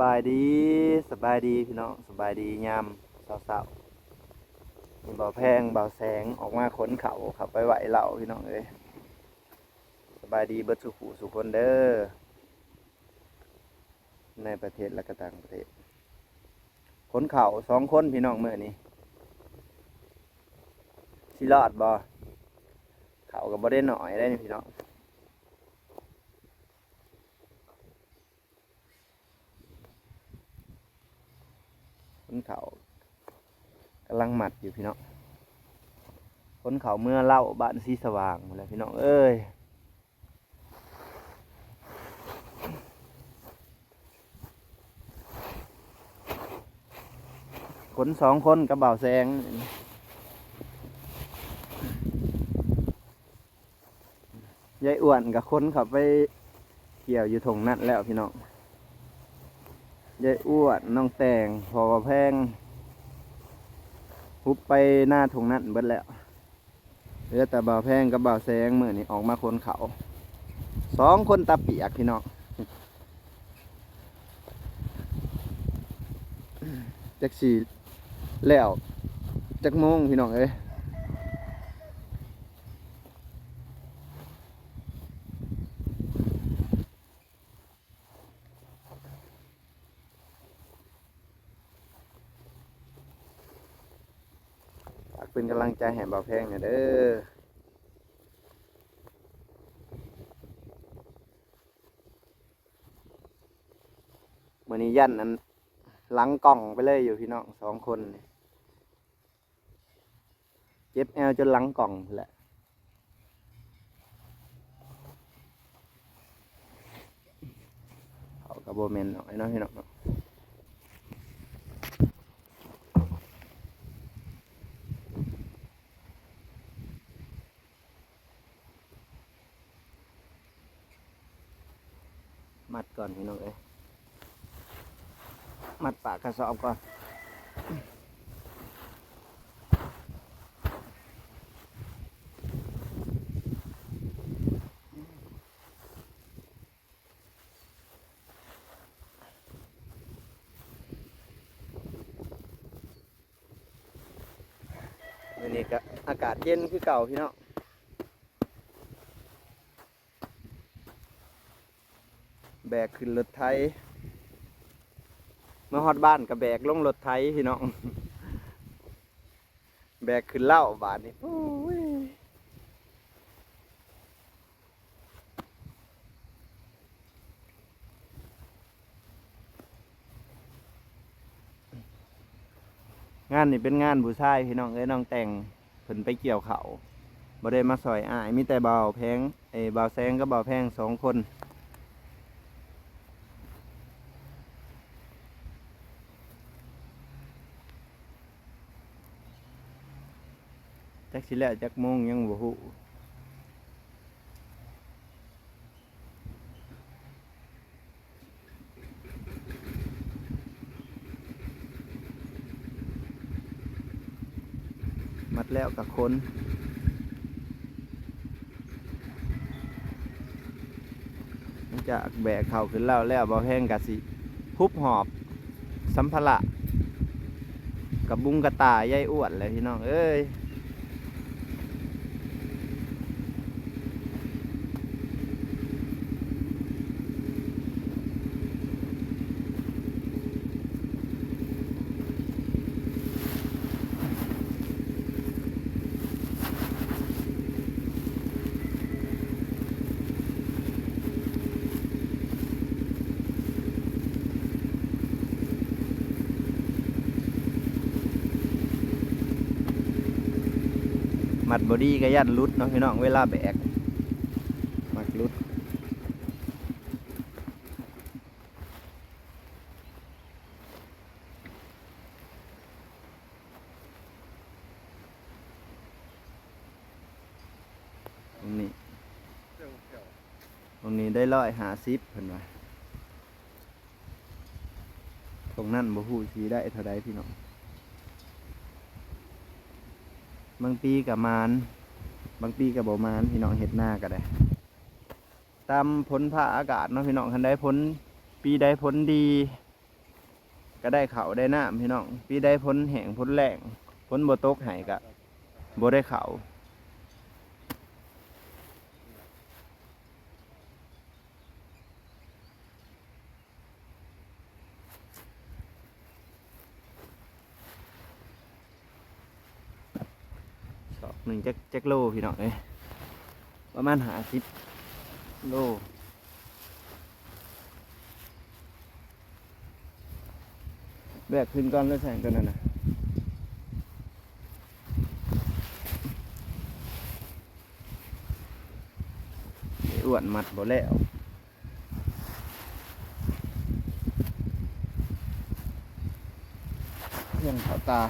บายดีสบายดีพี่น้องสบายดียามเสาๆมีเบาแพงเบาแสงออกมาขนเขาขับไปไหวเหล่าพี่น้องเอ้ยสบายดีเบิดสุขสุคนเด้อในประเทศและก็ต่างประเทศขนเขาสองคนพี่น้องเมื่อนี้สิรอดบ่เขาก็บ่ได้หน่อยได้นี่พี่น้อง คนเขากำลังหมัดอยู่พี่น้องคนเขาเมื่อเล่าบ้านสีสว่างหมดแล้วพี่น้องเอ้ยคนสองคนกระเบ่าวแซงยายอ้วนกับคนเขาไปเกี่ยวอยู่ถงนั่นแล้วพี่น้อง ยายอ้วนน้องแตงพอว่าแพงฮุบไปหน้าถุงนั่นเบิดแล้วเหลือแต่บ่าวแพงกับบ่าวแสงเมื่อนี่ออกมาคนเขาสองคนตาเปียกพี่น้องจักสี่แล้วจักโมงพี่น้องเอ้ย เป็นกำลังใจให้บ่าวแพงหน่ยเด้อมื่อนี้ยันนั้นหลังกล่องไปเลยอยู่พี่น้องสองคนเจ็บแอลจนหลังกล่องแหละเขากับโบเมนหน่อยเนาะพี่น้องเนาะ มัดก่อนพี่น้องเอ้ยมัดปากกระสอบก่อนนนี้ก็อากาศเย็นคือเก่าพี่น้อง แบกขึ้นรถไทยมาฮอดบ้านกับแบกลงรถไทยพี่น้อง แบกขึ้นเหล้าบาทนี่งานนี่เป็นงานผู้ชายพี่น้องเอ้ยน้องแต่งเพิ่นไปเกี่ยวเขาบ่ได้มาซอยอ้ายมีแต่เบาแพงเอ้ยบ่าแซงกับบ่าแพงสองคน สิแล้วจักโมงยังบ่ฮู้มัดแล้วกับคนหลังจากแบกเข่าขึ้นแล้วแล้วบ่แห้งกะสิพุบหอบ สัมภาระกับบุงกระตายายอ้วนเลยพี่น้อง เอ้ย ดบอดี้ก็ยันรุดเนาะพี่น้องเวลาแบกมัดรุดตรงนี้ตรงนี้ได้ร้อยหาซิปเพิ่นว่าตรงนั้นบ่ฮู้สีได้เท่าใดพี่น้อง บางปีกับมานบางปีกับบ่มานพี่น้องเห็ดหน้าก็ได้ ตามผลผ้าอากาศเนาะพี่น้องคันได้ผลปีใดผลดี ก็ได้เขาได้น้ำพี่น้องปีได้พ้นแห้งพ้นแรงพ้นบ่ตกหายก็บ่ได้เขาว สอบหนึ่งจักจักโลพี่น้องเอ้ยประมาณหาสิบโลแบกขึ้นก้อนแล้วแสงตันั้นนะอ้อ้วนมัดบ่แล้วเพื่อนเขาตา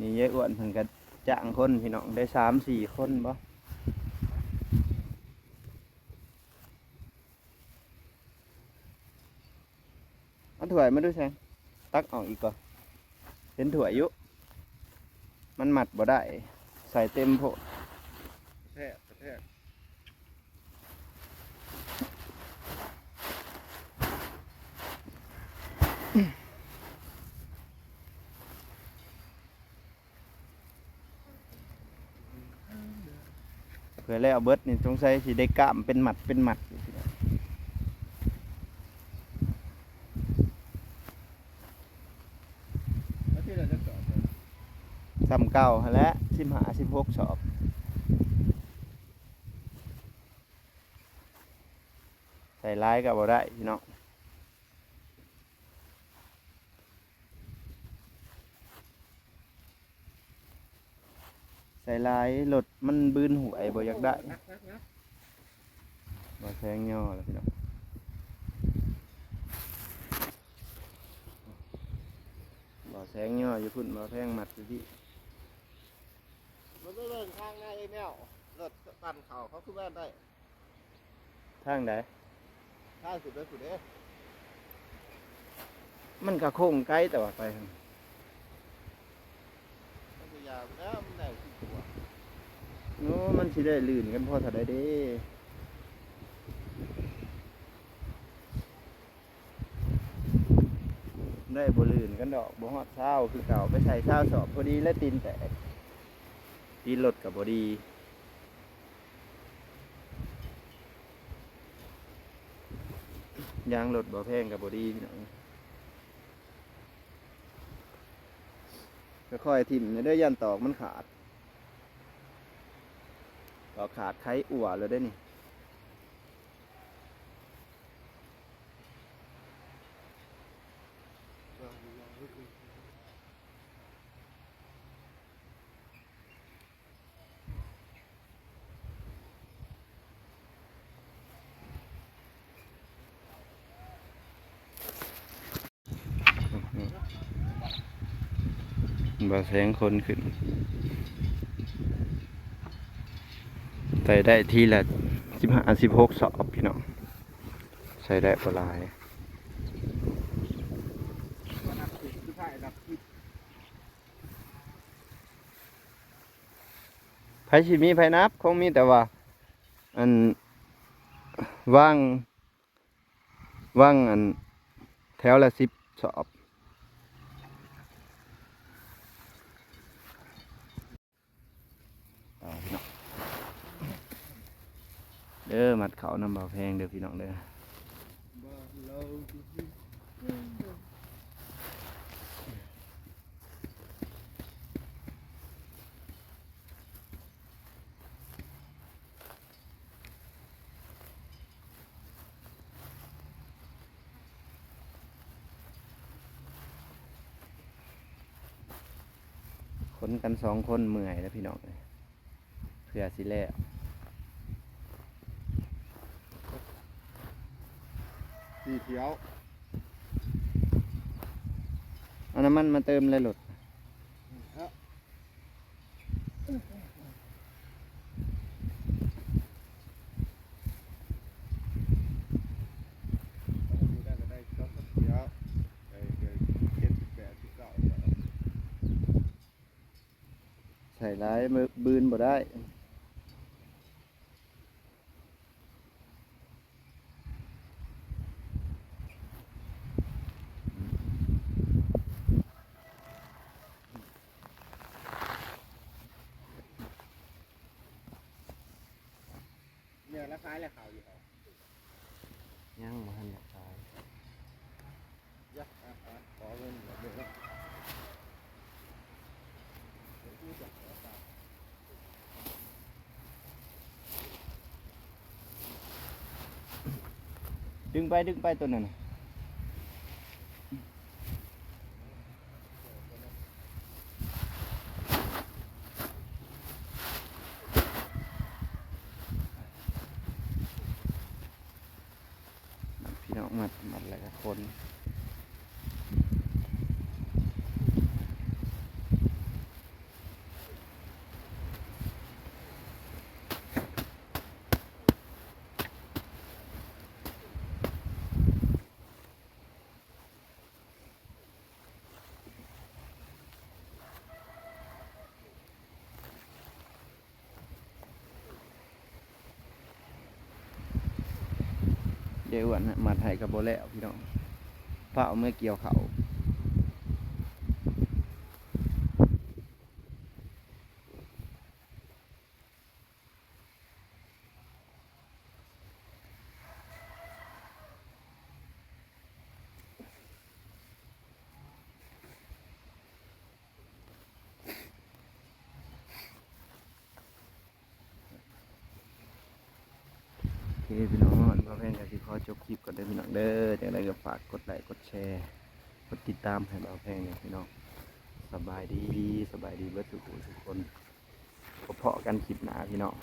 นี่ยายอ้ว นเพิ่นก็จ้างคนพี่น้องได้สามสี่คนบ่เอาถั่วยมาดูแซงตักออกอีกก่อนเป็นถั่วยยุมันหมัดบ่ได้ ใส่เต็มโพด แทกกระแทก เผื่อแล้วเบิดนี่สงสัยสิได้กล้ามเป็นหมัดเป็นหมัดอยู่พี่น้องแล้วที่เราจะจอดเนี่ยซ้ำเก่าและสิบหาสิบหกสอบใส่ร้ายกับบ่ได้พี่น้อง ใส่ลายรถมันบืนหวยบ่อยากได้นักนักนักบ่แซงย่อแล้วพี่น้องบ่แซงย่ออยู่พุ่นบ่แพงหมัดอยู่ที่มันไม่เดินข้างหน้าไอ้แมวรถปั่นเขาเขาขึ้นบ้านได้ทางใดข้างสุดเลยสุดเด้มันก็โค้งไกลแต่ว่าไป หั่นมันจะยาวแล้วมันได้ที่ตัวโอ้มันสิได้ลื่นกันพอเท่าใดเด้ได้บลื่นกันดอกบ่ฮอดเช้าคือเก่าไปใส่เช้าสอบพอดีและตีนแตกตีนรถกับบ่ดียางรถบ่แพงกับบ่ดีพี่น้อง ค่อยๆทิ่มเด้อยันตอกมันขาดตอกขาดไข้อั่วเลยได้นี่ บ่แสงคนขึ้นใส่ได้ทีละสิบห้าสิบหกสอบพี่น้องใส่ได้ปลายมันนับสิคือถ่ายนับสิไผสิมีไผนับคงมีแต่ว่า อันว่างว่างอันแถวละสิบสอบ ต่อพี่น้อง เด้อมัดเขานำเบาแพงเด้อพี่น้องเด้อบ่เราคนกันสองคนเมื่อยแล้วพี่น้องเอ้ยเพื่อสิแล้ว สีเขียว เอาน้ำมันมาเติมเลยหลดครับดูได้ก็ได้ก็เขียวไอ้เดี๋ยวเจ็ดสิบแปดสิบเก้าส่ร้ายมือบืนบ่ได้ ขายแล้วเขาอยู่เขายังมาหันขายยักอะอะขอเงินเดี๋ยวเดี๋ยวเดี๋ยวพูดจากหัวตาดึงไปดึงไปตัวนั้นน่ะพี่น้องมัดมัดแล้วก็คน เดี๋ยวอ้วนนะมาไทยกับโบแล้วพี่น้องเผาเมื่อเกี่ยวเขาโอเคพี่น้อง พ่อแม่ก็สิขอจบคลิปก่อนเด้อพี่น้องเด้อจังไดก็ฝากกดไลค์กดแชร์ กดติดตามให้เราแพงเนี่ยพี่น้องสบายดีสบายดีเบิดทุกคนทุกคนพบเพาะกันคลิปหน้าพี่น้อง